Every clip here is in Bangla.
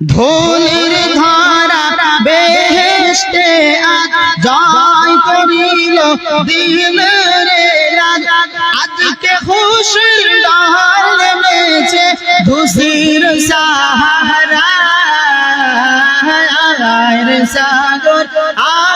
ধুলির ধারা বেহেস্তে জয় করিল দিলের রাজা। আজকে খুশির ডাল নেমেছে ধুসির সাহারা। সাগর আকাশ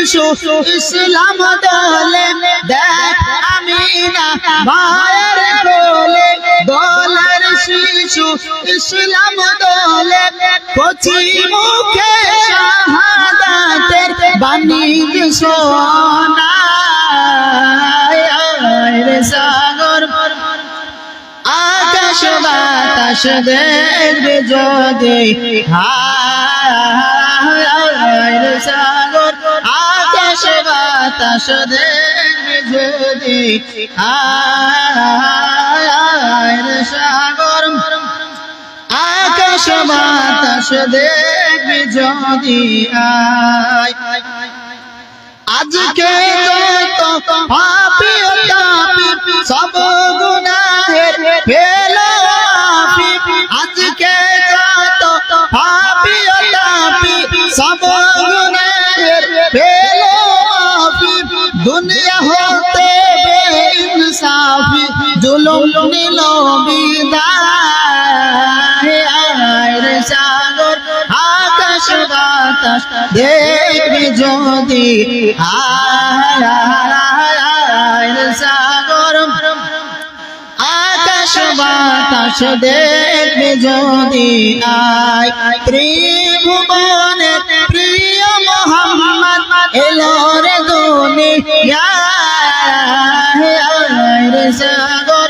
শিশু ইসলাম দোলে দেখ আমি না দোলের শিশু, ইসলাম দোলে কচি মুখে শাহাদাতের বাণী সাগর, আকাশ বাতাস দেখবে যদি হায়। সাগর। আকাশ বাতাস দেখবে যদি। রে সাগর। আকাশ বাতাস দেখবে যদি। আয় আজকে সব গুনাহের ফেলাফি আজকে সব জুলুম নিল বিদায় সাগর, আকাশ বাতাস দেখবি যদি। আয় সাগর, আকাশ বাতাস দেখবি যদি। আয় ত্রিভুবনে প্রিয় মোহাম্মদ, এলো রে দুনিয়া সাগর।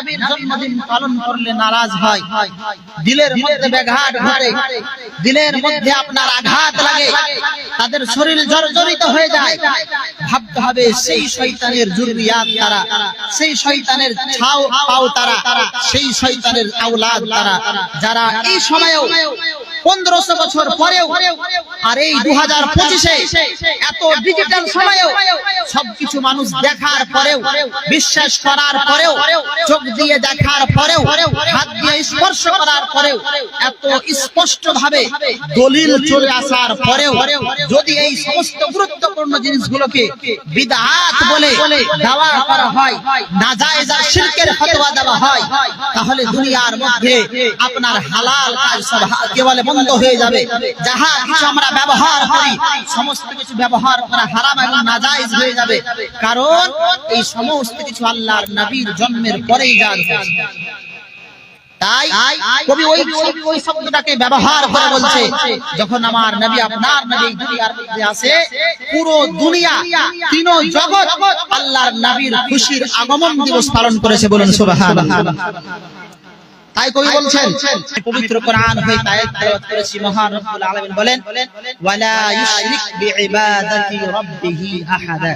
নবীর জন্মদিন পালন করলে নারাজ হয়। দিলের মধ্যে ব্যাঘাত ঘটে। দিলের মধ্যে আপনার আঘাত লাগে। তাদের শরীর জর্জরিত হয়ে যায়। ভাবতে হবে সেই শয়তানের জুরিয়াত তারা সেই শয়তানের ছাও পাও তারা সেই শয়তানের আওলাদ তারা। যারা এই সময়েও পনেরোশো বছর পরেও, আর এই দু হাজার পঁচিশে এত ডিজিটাল সময়েও সবকিছু মানুষ দেখার পরেও, বিশ্বাস করার পরেও, চোখ দিয়ে দেখার পরেও, হাত দিয়ে স্পর্শ করার পরেও, এত স্পষ্ট ভাবে দলিল চলে আসার পরেও, যদি এই সমস্ত গুরুত্বপূর্ণ জিনিসগুলোকে বিদাত বলে দাওয়া করা হয়, নাজায়েজ আর শিরকের ফতোয়া দেওয়া হয়, তাহলে দুনিয়ার মধ্যে আপনার হালাল কাজ সব কেবলে বন্ধ হয়ে যাবে। যাহা কিছু আমরা ব্যবহার করি সমস্ত কিছু ব্যবহার করা হারাম এবং নাজায়েজ হয়ে যাবে। কারণ এই সমস্ত কিছু আল্লাহর নবীর জন্মের পরেই জান তাই কবি ওই ওই শব্দটাকে ব্যবহার করে বলছে যখন আমার নবী আপনার নবী দুনিয়ার মধ্যে আসে পুরো দুনিয়া তিন জগৎ আল্লাহর নবীর খুশির আগমন দিবস পালন করেছে বলুন সুবহানাল্লাহ। তাই কবি বলছেন পবিত্র কোরআন হয়ে আয়াত তেলাওয়াত করেছি মহান রব্বুল আলামিন বলেন ওয়ালা ইউশরিক বিইবাদাতি রাব্বিহি আহাদা।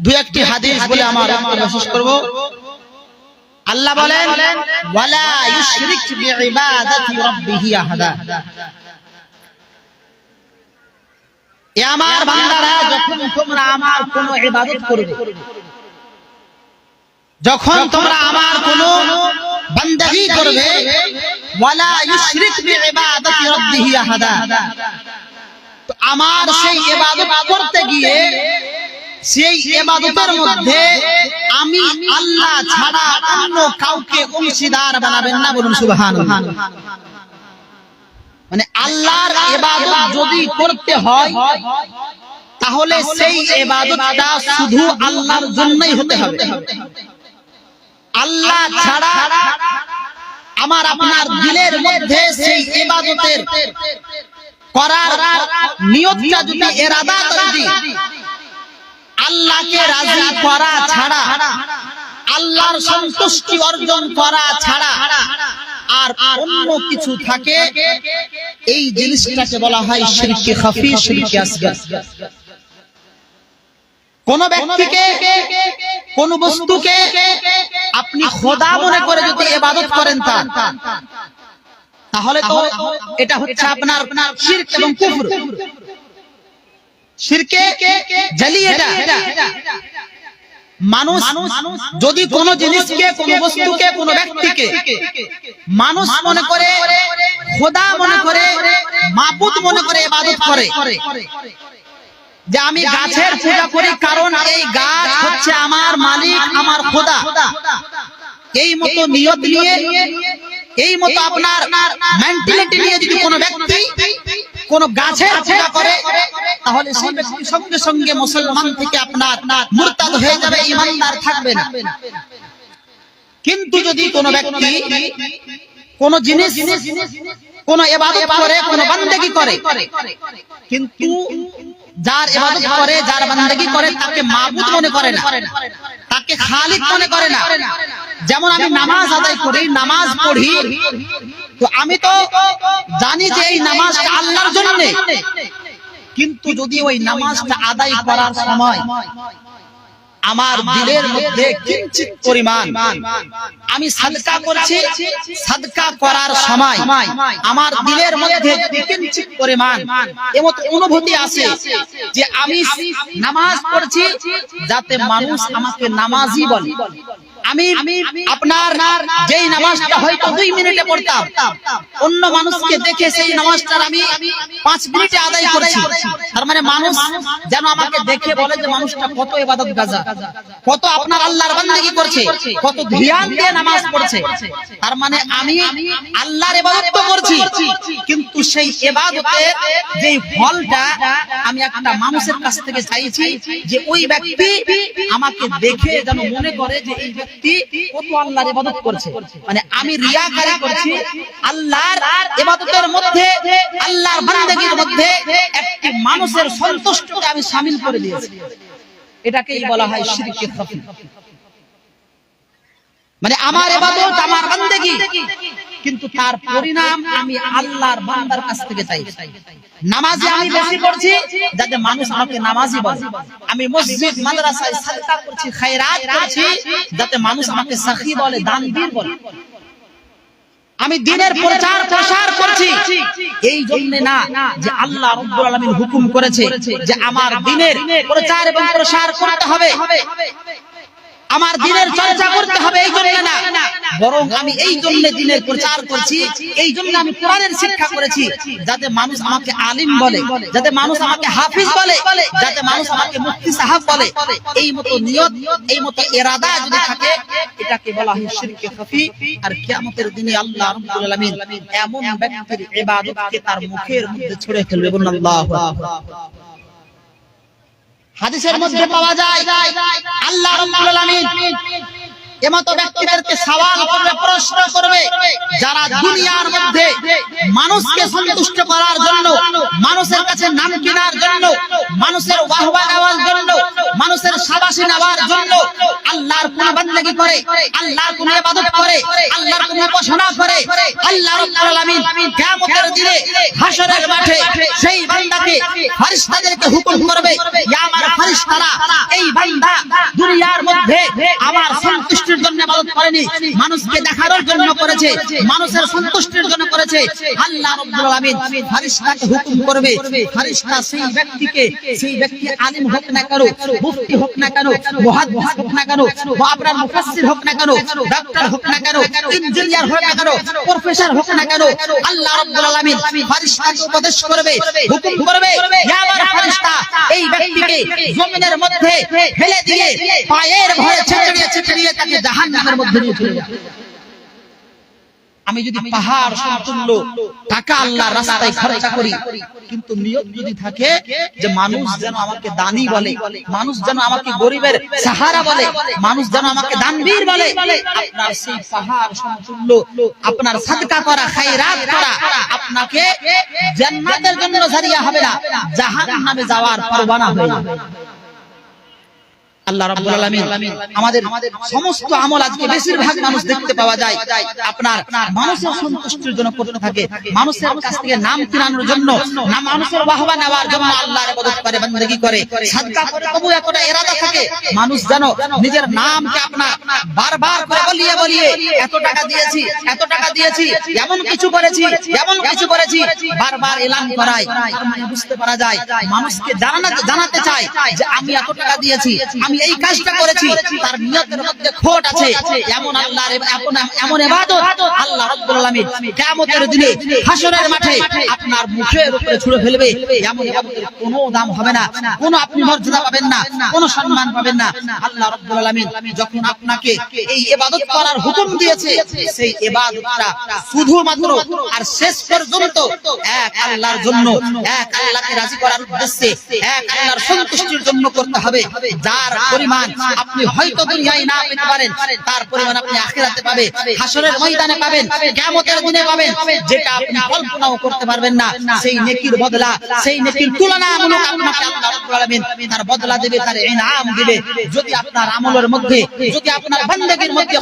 দুই একটি হাদিস বলে আমার শেষ করব। আল্লাহ বলেন ওয়ালা ইউশরিক বিইবাদাতি রাব্বিহি আহাদা। এ আমার বান্দারা যখন তোমরা আমার কোন ইবাদত করবে যখন তোমরা আমার কোন বান্দাগি করবে ওয়ালা ইউশরিক বিইবাদাতি রাব্বিহি আহাদা। তো আমার সেই ইবাদত করতে গিয়ে সেই ইবাদতের মধ্যে আমি আল্লাহ ছাড়া অন্য কাউকে অংশীদার বানাবেন না বলুন সুবহানাল্লাহ। মানে আল্লাহর ইবাদত যদি করতে হয় তাহলে সেই ইবাদতটা শুধু আল্লাহর জন্যই হতে হবে। আল্লাহ ছাড়া আমার আপনার দিলের মধ্যে সেই ইবাদতের করার নিয়তটা যদি এরাদাটা যদি আল্লাহকে রাজি করা ছাড়া, আল্লাহর সন্তুষ্টি অর্জন করা ছাড়া আর অন্য কিছু থাকে, এই জিনিসটাকে বলা হয় শিরকে খাফি, শিরকে আসগার। কোন ব্যক্তিকে, কোন বস্তুকে আপনি খোদা মনে করে যদি ইবাদত করেন তার তাহলে তো এটা হচ্ছে আপনার শিরক এবং কুফর। শিরকে জালি এটা মানুষ যদি কোন জিনিসকে কোন বস্তুকে কোন ব্যক্তিকে মানুষ মনে করে খোদা মনে করে মাবুদ মনে করে। ইবাদত করে। যে আমি গাছের পূজা করি কারণ এই গাছ হচ্ছে আমার মালিক আমার খোদা। এই মতো নিয়ত নিয়ে এই মতো আপনার মেন্টালিটি নিয়ে যদি কোনো ব্যক্তি কোন গাছের পূজা করে তাহলে সেই ব্যক্তি সঙ্গে সঙ্গে মুসলমান থেকে আপনার মুরতাদ হয়ে যাবে ইমানদার থাকবে না। কিন্তু যদি কোনো ব্যক্তি কোন জিনিস কোন এবাদত করে কোন বান্দেগি করে কিন্তু যার ইবাদত করে যার বান্দাগি করে তাকে মাবুদ মনে করে না। তাকে খালিক মনে করে না। যেমন আমি নামাজ আদায় করি নামাজ পড়ি। তো আমি তো জানি যে এই নামাজটা আল্লাহর জন্য। কিন্তু যদি ওই নামাজটা আদায় করার সময় আমার দিলের মধ্যে কিঞ্চিত পরিমাণ। আমি সাদকা করছি সাদকা করার সময়। আমার দিলের মধ্যে কিঞ্চিত পরিমাণ। এমত অনুভূতি আছে যে আমি নামাজ পড়ছি যাতে মানুষ আমাকে নামাজি বলে। আমি আপনার যেই নামাজটা হয়তো দুই মিনিটে পড়তাম অন্য মানুষকে দেখে সেই নামাজটার আমি পাঁচ মিনিটে আদায় করছি। তার মানে মানুষ যেন আমাকে দেখে বলে যে মানুষটা কত এবাদত গাজা কত আপনার আল্লাহর বান্দাগি করছে কত ধ্যান দিয়ে নামাজ পড়ছে। তার মানে আমি আল্লাহর ইবাদত তো করছি। কিন্তু সেই ইবাদতের যেই ফলটা আমি একটা মানুষের কাছ থেকে চাইছি যে ওই ব্যক্তি আমাকে দেখে যেন মনে করে যে এই ব্যক্তি কত আল্লাহর ইবাদত করছে। মানে আমি রিয়াকারি করছি আল্লাহর ইবাদতের মধ্যে, আল্লাহর বান্দাগির মধ্যে একটি মানুষের সন্তুষ্টকে আমি শামিল করে দিয়েছি। এটাকেই বলা হয় শিরকে খাফি মানে আমার ইবাদত, আমার বান্দেগি কিন্তু তার পরিণাম আমি আল্লাহর বান্দার কাছ থেকে চাই। নামাজে আমি বেশি পড়ছি, যাতে মানুষ আমাকে নামাজি বলে। আমি মসজিদ, মাদ্রাসায় সাদকা করছি, খায়রাত করছি, যাতে মানুষ আমাকে সাখী বলে, দানবীর বলে। আমি দিনের প্রচার প্রসার করছি। এই জন্য না যে আল্লাহ রব্বুল আলামিন হুকুম করেছে যে আমার দিনের প্রচার এবং প্রসার করতে হবে। আমার দিনের চর্চা করতে হবে এই জন্য না। বরং আমি এই জন্য দিনের প্রচার করছি এই জন্য আমি কোরআনের শিক্ষা করেছি যাতে মানুষ আমাকে আলিম বলে যাতে মানুষ আমাকে হাফিজ বলে যাতে মানুষ আমাকে মুফতি সাহাব বলে। এই মতো নিয়ত এই মতো এরাদা যদি থাকে এটাকে বলা হয় শিরকে খাফি। আর কিয়ামতের দিনে আল্লাহ রাব্বুল আলামিন এমন ব্যক্তির ইবাদতকে তার মুখের মধ্যে ছড়ে ফেলবে বলুন আল্লাহু আকবার। হাদিসের মধ্যে পাওয়া যায় আল্লাহ রাব্বুল আলামিন এমতো ব্যক্তিদেরকে সওয়াল করবে প্রশ্ন করবে যারা দুনিয়ার মধ্যে মানুষকে সন্তুষ্ট করার জন্য মানুষের কাছে নাম কেনার জন্য মানুষের ওয়াহওয়া নেওয়ার জন্য মানুষের সাবাসী নেওয়ার জন্য আল্লাহর কোন বান্দাগি করে আল্লাহর কোন ইবাদত করে আল্লাহর কোন উপাসনা করে আল্লাহ রাব্বুল আলামিন কিয়ামতের দিনে হাশরের মাঠে সেই বান্দাকে ফেরেশতাদেরকে হুকুম করবে ইয়া আমার ফেরেশতারা এই বান্দা দুনিয়ার মধ্যে আমার সন্তুষ্টির জন্য ইবাদত করেনি মানুষকে দেখানোর জন্য করেছে মানুষের সন্তুষ্টির জন্য করেছে আল্লাহ রাব্বুল আলামিন ফেরেশতাকে হুকুম করবে ফেরেশতা সেই ব্যক্তিকে সেই ব্যক্তি আলিম হোক না কেন মুফতি হোক না কেন মুহাদ্দিস হোক না কেন বা আপনার মুফাসসির হোক না কেন ডাক্তার হোক না কেন ইঞ্জিনিয়ার হোক না কেন প্রফেসর হোক না কেন আল্লাহ রাব্বুল আলামিন উপদেশ করবে, হুকুম করবে আমার এই ব্যক্তিকে জমিনের মধ্যে ফেলে দিয়ে পায়ের ভয়ে ছেঁচড়িয়ে ছেঁচড়িয়ে তাকে জাহান্নামের মধ্যে নিয়ে চলে যাবে। আমি যদি পাহাড় সমতুল্য টাকা আল্লাহর রাস্তায় খরচা করি কিন্তু নিয়ত যদি থাকে যে মানুষ যেন আমাকে দানি বলে মানুষ যেন আমাকে গরিবের সাহারা বলে মানুষ যেন আমাকে দানবীর বলে আপনার সেই পাহাড় সমতুল্য আপনার সাদকা করা খায়রাত করা আপনাকে জান্নাতের জন্য জারিয়া হবে না জাহান্নামে যাওয়ার পরোয়ানা হয়ে যাবে আল্লাহ রাব্বুল আলামিন আমাদের সমস্ত আমল আজকে বেশিরভাগ মানুষ দেখতে পাওয়া যায়। আপনার মানুষের সন্তুষ্টির জন্য করতে থাকে। মানুষের কাছ থেকে নাম কিনানোর জন্য না মানুষের বাহবা নেওয়ার জন্য আল্লাহর ইবাদত করে বান্দেগি করে। সাদকা করে তবু এতটা ইরাদা থাকে। মানুষ যেন নিজের নামকে আপনার বারবার করে বলিয়ে বলিয়ে এত টাকা দিয়েছি এত টাকা দিয়েছি এমন কিছু করেছি এমন কিছু করেছি বারবার এলান করায়। মানে বুঝতে পারা যায় মানুষকে জানাতে জানাতে চায় যে আমি এত টাকা দিয়েছি আমি এই কাজটা করেছি, তার নিয়তের মধ্যে খোট আছে। এমন আল্লাহর এমন এমন ইবাদত আল্লাহ রাব্বুল আলামিন কিয়ামতের দিনে হাসরের মাঠে আপনার মুখের উপরে ছুঁড়ে ফেলবে। এমন ইবাদতের কোনো দাম হবে না। কোনো আপনি মর্যাদা পাবেন না। কোনো সম্মান পাবেন না। আল্লাহ রাব্বুল আলামিন যখন আপনাকে এই ইবাদত করার হুকুম দিয়েছে, সেই ইবাদতটা শুধুমাত্র আর শেষ পর্যন্ত এক আল্লাহর জন্য, এক আল্লাহকে রাজি করার উদ্দেশ্যে, এক আল্লাহর সন্তুষ্টির জন্য করতে হবে। যার পরিমাণ আপনি হয়তো দুনিয়ায় না পেতে পারেন, তার পরিমাণ আপনি আখিরাতে পাবে, হাসরের ময়দানে পাবেন, কিয়ামতের দিনে পাবেন, যেটা আপনি কল্পনাও করতে পারবেন না। সেই নেকির বদলা, সেই নেকির তুলনামূলক আপনাকে আল্লাহ তার বদলা দেবে, তার ইনাম দিবে। যদি আপনার আমলের মধ্যে, যদি আপনার মধ্যে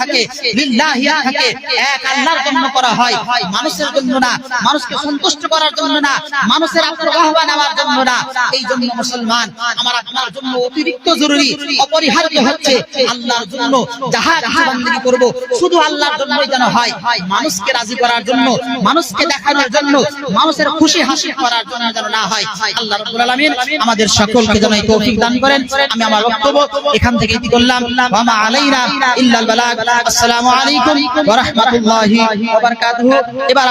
থাকে থাকে, এক আল্লাহর জন্য করা হয়, মানুষের জন্য না, মানুষকে সন্তুষ্ট করার জন্য না, মানুষের আপনার নেওয়ার জন্য না, এই জন্য মুসলমান, আমার আপনার জন্য অতিরিক্ত জরুরি, অপরিহার্য হচ্ছে আল্লাহর জন্য যাহা বান্দেগী করব, শুধু আল্লাহর জন্যই যেন হয়, মানুষকে রাজি করার জন্য, মানুষকে দেখানোর জন্য, মানুষের খুশি হাসি করার জন্য যেন না হয়, আল্লাহ রাব্বুল আলামিন আমাদের সকলকে যেন এই তৌফিক দান করেন। আমি আমার বক্তব্য এখান থেকে ইতি করলাম। ওয়া মা আলাইনা ইল্লাল বালাগ। আসসালামু আলাইকুম ওয়া রাহমাতুল্লাহি ওয়া বারাকাতুহু। এবার